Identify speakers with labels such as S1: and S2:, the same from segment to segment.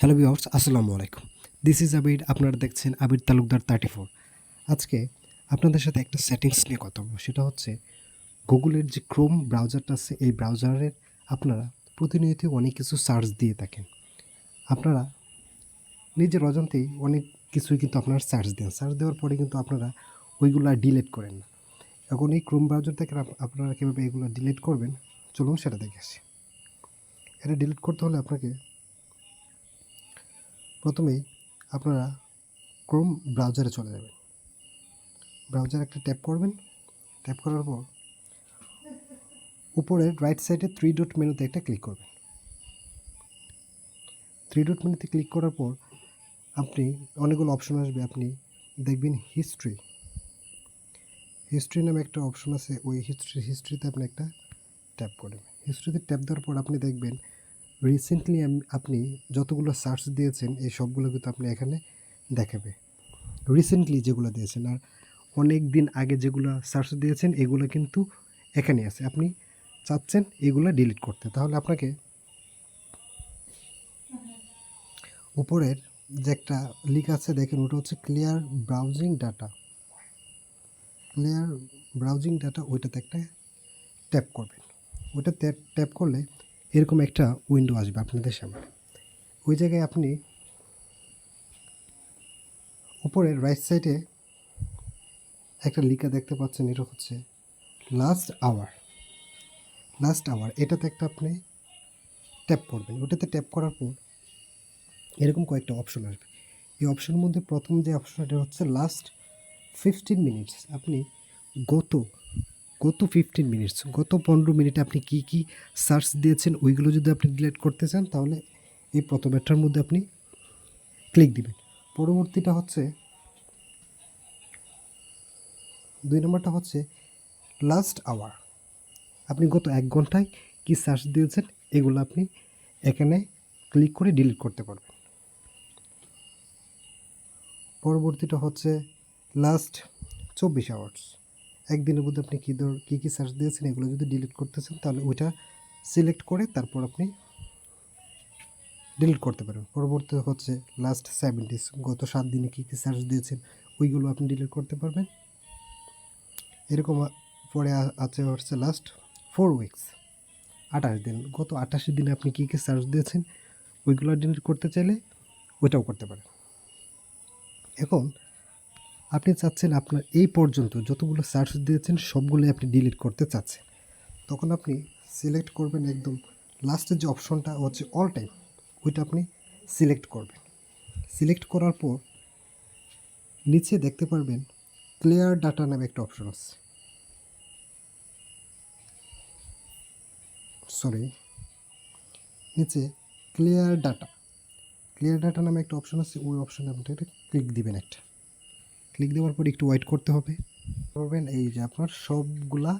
S1: Hello viewers, আসসালামু আলাইকুম। This is আবির আপনারা দেখছেন আবির তালুকদার থার্টি ফোর আজকে আপনাদের সাথে একটা সেটিংস নিয়ে কথা বলব। সেটা হচ্ছে গুগলের যে ক্রোম ব্রাউজারটা আছে, এই ব্রাউজারের আপনারা প্রতিনিয়ত অনেক কিছু সার্চ দিয়ে থাকেন। আপনারা নিজের অজান্তেই অনেক কিছুই কিন্তু আপনারা সার্চ দেন। সার্চ দেওয়ার পরে কিন্তু আপনারা ওইগুলো ডিলিট করেন না। এখন এই ক্রোম ব্রাউজার থেকে আপনারা কীভাবে এগুলো ডিলিট করবেন? চলুন সেটা দেখে আসি। এটা ডিলিট করতে হলে আপনাকে প্রথমেই আপনারা ক্রোম ব্রাউজারে চলে যাবেন। ব্রাউজার একটা ট্যাপ করবেন। ট্যাপ করার পর উপরে রাইট সাইডে থ্রি ডট মেনুতে একটা ক্লিক করবেন। থ্রি ডট মেনুতে ক্লিক করার পর আপনি অনেকগুলো অপশন আসবে। আপনি দেখবেন হিস্ট্রি হিস্ট্রি নামে একটা অপশন আছে। ওই হিস্ট্রি হিস্ট্রিতে আপনি একটা ট্যাপ করবেন। হিস্ট্রিতে ট্যাপ দেওয়ার পর আপনি দেখবেন রিসেন্টলি আপনি যতগুলো সার্চ দিয়েছেন, এই সবগুলো কিন্তু আপনি এখানে দেখাবে। রিসেন্টলি যেগুলো দিয়েছেন, আর অনেক দিন আগে যেগুলো সার্চ দিয়েছেন, এগুলো কিন্তু এখানে আছে। আপনি চাচ্ছেন এগুলো ডিলিট করতে। তাহলে আপনাকে উপরের যে একটা লিক আছে, দেখেন, ওটা হচ্ছে clear browsing data clear browsing data ওইটাতে একটা ট্যাপ করবেন। ওটা ট্যাপ করলে এরকম একটা উইন্ডো আসবে আপনাদের সামনে। ওই জায়গায় আপনি উপরের রাইট সাইডে একটা লিখা দেখতে পাচ্ছেন, এটা হচ্ছে লাস্ট আওয়ার লাস্ট আওয়ার এটাতে একটা আপনি ট্যাপ করবেন। ওটাতে ট্যাপ করার পর এরকম কয়েকটা অপশন আসবে। এই অপশনের মধ্যে প্রথম যে অপশনটা হচ্ছে লাস্ট ফিফটিন মিনিটস আপনি গত গত ফিফটিন মিনিটস গত পনেরো মিনিটে আপনি কি কি সার্চ দিয়েছেন, ওইগুলো যদি আপনি ডিলিট করতে চান, তাহলে এই প্রথমেরটার মধ্যে আপনি ক্লিক দিবেন। পরবর্তীটা হচ্ছে, দুই নম্বরটা হচ্ছে লাস্ট আওয়ার আপনি গত এক ঘন্টায় কি সার্চ দিয়েছেন, এগুলো আপনি এখানে ক্লিক করে ডিলিট করতে পারবেন। পরবর্তীটা হচ্ছে লাস্ট চব্বিশ আওয়ার্স একদিনের মধ্যে আপনি কী ধর কী কী সার্চ দিয়েছেন, এগুলো যদি ডিলিট করতেছেন, তাহলে ওইটা সিলেক্ট করে তারপর আপনি ডিলিট করতে পারেন। পরবর্তী হচ্ছে লাস্ট সেভেন ডেজ গত সাত দিনে কী কী সার্চ দিয়েছেন, ওইগুলো আপনি ডিলিট করতে পারবেন। এরকম পরে আছে হচ্ছে লাস্ট ফোর উইকস আঠাশ দিন। গত আঠাশ দিনে আপনি কী কী সার্চ দিয়েছেন, ওইগুলো ডিলিট করতে চাইলে ওইটাও করতে পারেন। এখন আপনি চাচ্ছেন আপনার এই পর্যন্ত যতগুলো সার্চ দিয়েছেন সবগুলোই আপনি ডিলিট করতে চাচ্ছেন। তখন আপনি সিলেক্ট করবেন একদম লাস্টের যে অপশনটা হচ্ছে অল টাইম ওইটা আপনি সিলেক্ট করবেন। সিলেক্ট করার পর নিচে দেখতে পারবেন ক্লিয়ার ডাটা নামে একটা অপশন আছে। সরি নিচে ক্লিয়ার ডাটা ক্লিয়ার ডাটা নামে একটা অপশন আছে, ওই অপশনে আপনি একটা ক্লিক দিবেন একটা। ক্লিক দেওয়ার পর একটু ওয়েট করতে হবে। করবেন, এই যে আপনার সবগুলা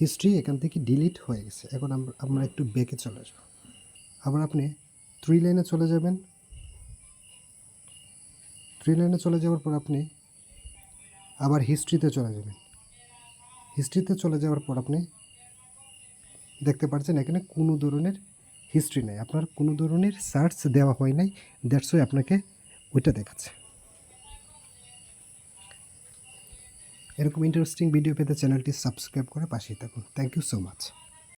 S1: হিস্ট্রি এখান থেকে ডিলিট হয়ে গেছে। এখন আমরা একটু ব্যাকে চলে যাব আবার আপনি থ্রি লাইনে চলে যাবেন। থ্রি লাইনে চলে যাওয়ার পর আপনি আবার হিস্ট্রিতে চলে যাবেন। হিস্ট্রিতে চলে যাওয়ার পর আপনি দেখতে পাচ্ছেন এখানে কোনো ধরনের হিস্ট্রি নেই। আপনার কোনো ধরনের সার্চ দেওয়া হয় নাই। দ্যাটস ওয়াই আপনাকে ওইটা দেখাচ্ছে। এরকম ইন্টারেস্টিং ভিডিও পেতে চ্যানেলটি সাবস্ক্রাইব করে পাশেই থাকুন। Thank you so much